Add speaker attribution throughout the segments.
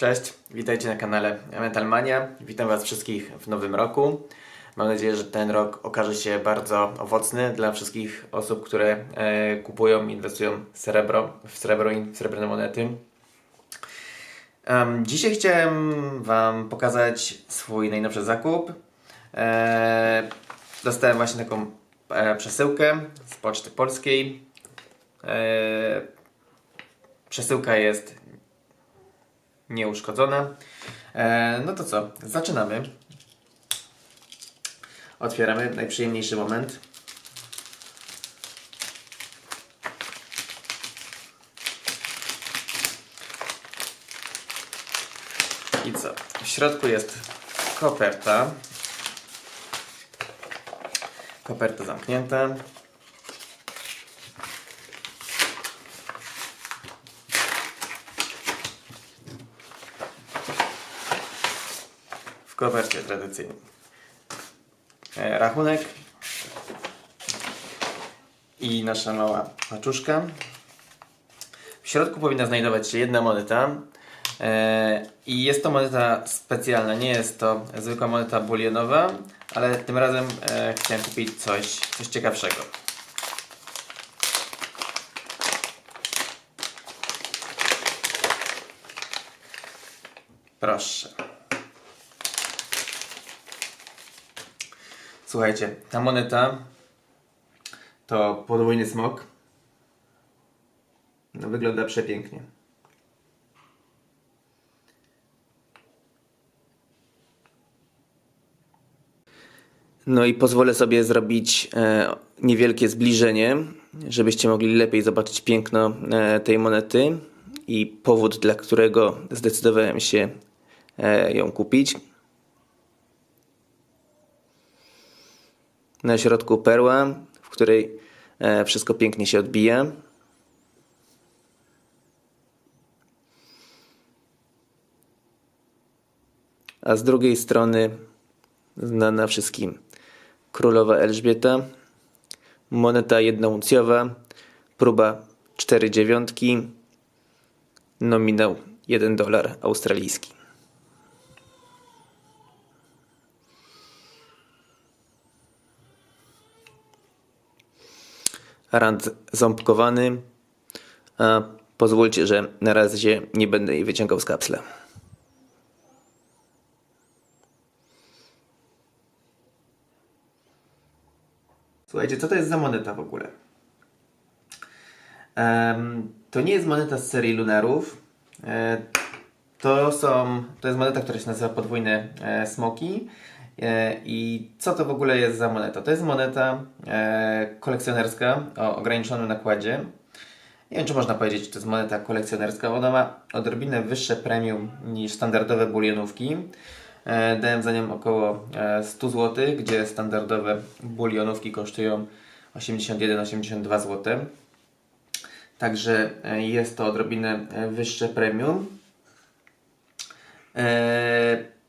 Speaker 1: Cześć, witajcie na kanale Metalmania. Witam Was wszystkich w nowym roku. Mam nadzieję, że ten rok okaże się bardzo owocny dla wszystkich osób, które e, kupują i inwestują srebro, w srebro i w srebrne monety. Em, dzisiaj chciałem Wam pokazać swój najnowszy zakup. E, dostałem właśnie taką e, przesyłkę z Poczty Polskiej. E, przesyłka jest nieuszkodzona. E, no to co, zaczynamy. Otwieramy najprzyjemniejszy moment. I co? W środku jest koperta. Koperta zamknięta. Kopercie tradycyjnie. E, Rachunek. I nasza mała paczuszka. W środku powinna znajdować się jedna moneta. E, I jest to moneta specjalna, nie jest to zwykła moneta bulionowa, ale tym razem e, chciałem kupić coś, coś ciekawszego. Proszę. Słuchajcie, ta moneta to podwójny smok. No, wygląda przepięknie. No i pozwolę sobie zrobić e, niewielkie zbliżenie, żebyście mogli lepiej zobaczyć piękno e, tej monety i powód, dla którego zdecydowałem się e, ją kupić. Na środku perła, w której e, wszystko pięknie się odbija. A z drugiej strony znana wszystkim królowa Elżbieta, moneta jednouncjowa, próba 4 dziewiątki, nominał 1 dolar australijski. Rand ząbkowany, a pozwólcie, że na razie nie będę jej wyciągał z kapsla. Słuchajcie, co to jest za moneta w ogóle? Em, to nie jest moneta z serii Lunarów. E, to są, to jest moneta, która się nazywa podwójne e, smoki. E, I co to w ogóle jest za moneta? To jest moneta e, kolekcjonerska o ograniczonym nakładzie. Nie wiem, czy można powiedzieć, że to jest moneta kolekcjonerska. Ona ma odrobinę wyższe premium niż standardowe bulionówki. E, Dałem za nią około e, 100 zł, gdzie standardowe bulionówki kosztują 81-82 zł. Także jest to odrobinę wyższe premium. E,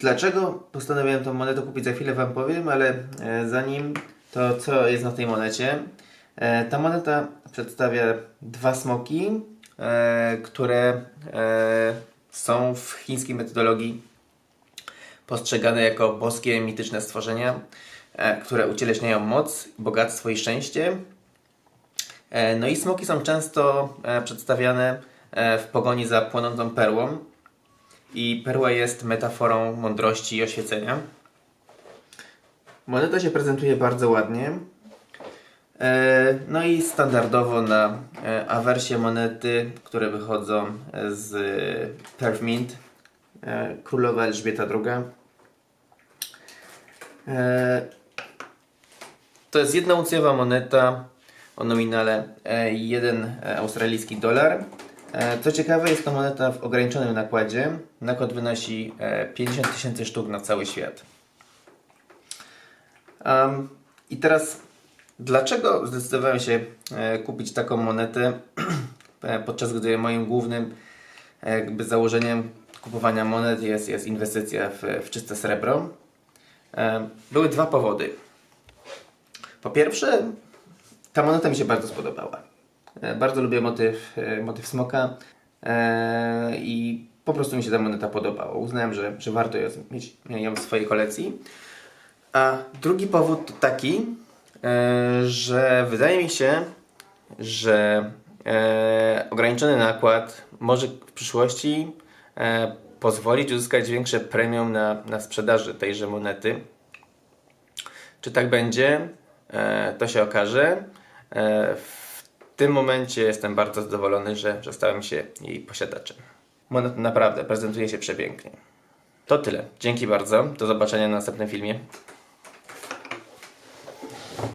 Speaker 1: Dlaczego postanowiłem tą monetę kupić? Za chwilę Wam powiem, ale e, zanim to, co jest na tej monecie. E, ta moneta przedstawia dwa smoki, e, które są w chińskiej metodologii postrzegane jako boskie, mityczne stworzenia, które ucieleśniają moc, bogactwo i szczęście. No i smoki są często przedstawiane w pogoni za płonącą perłą. I perła jest metaforą mądrości i oświecenia. Moneta się prezentuje bardzo ładnie. E, No i standardowo na e, awersje monety, które wychodzą z Perth Mint, e, królowa Elżbieta II. E, To jest jednouncjowa moneta o nominale 1 australijski dolar. E, Co ciekawe, jest to moneta w ograniczonym nakładzie. Nakład wynosi e, 50 tysięcy sztuk na cały świat. Um, I teraz, dlaczego zdecydowałem się e, kupić taką monetę, e, podczas gdy moim głównym e, jakby założeniem kupowania monet jest, jest inwestycja w, w czyste srebro? E, były dwa powody. Po pierwsze, ta moneta mi się bardzo spodobała. E, Bardzo lubię motyw, e, motyw smoka. e, i po prostu mi się ta moneta podobała. Uznałem, że, że warto ją mieć ją w swojej kolekcji. A drugi powód to taki, że wydaje mi się, że ograniczony nakład może w przyszłości pozwolić uzyskać większe premium na, na sprzedaży tejże monety. Czy tak będzie, to się okaże. Tym momencie jestem bardzo zadowolony, że, że stałem się jej posiadaczem. Moneta naprawdę prezentuje się przepięknie. To tyle. Dzięki bardzo. Do zobaczenia na następnym filmie.